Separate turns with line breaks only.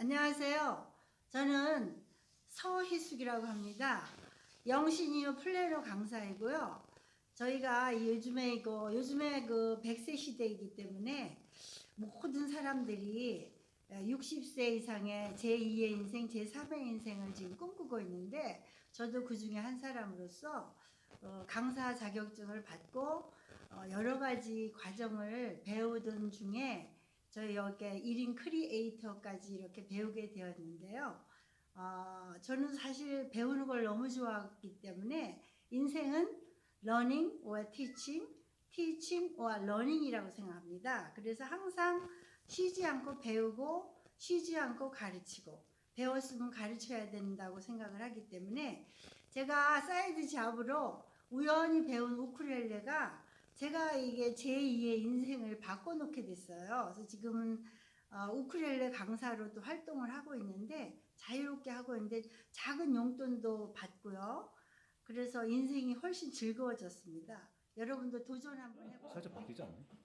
안녕하세요. 저는 서희숙이라고 합니다. 영신이요 플래너 강사이고요. 저희가 이 요즘에 이거 요즘에 그 100세 시대이기 때문에 모든 사람들이 60세 이상의 제2의 인생, 제3의 인생을 지금 꿈꾸고 있는데 저도 그 중에 한 사람으로서 어, 강사 자격증을 받고 어, 여러 가지 과정을 배우던 중에 저희 여기 1인 크리에이터까지 이렇게 배우게 되었는데요. 어, 저는 사실 배우는 걸 너무 좋아했기 때문에 인생은 learning or teaching, teaching or learning이라고 생각합니다. 그래서 항상 쉬지 않고 배우고 쉬지 않고 가르치고 배웠으면 가르쳐야 된다고 생각을 하기 때문에 제가 사이드 잡으로 우연히 배운 우쿨렐레가 제가 이게 제2의 인생을 바꿔놓게 됐어요. 그래서 지금은 어, 우쿨렐레 강사로도 활동을 하고 있는데 자유롭게 하고 있는데 작은 용돈도 받고요. 그래서 인생이 훨씬 즐거워졌습니다. 여러분도 도전 한번 해보세요.
살짝 바뀌지
그러네요.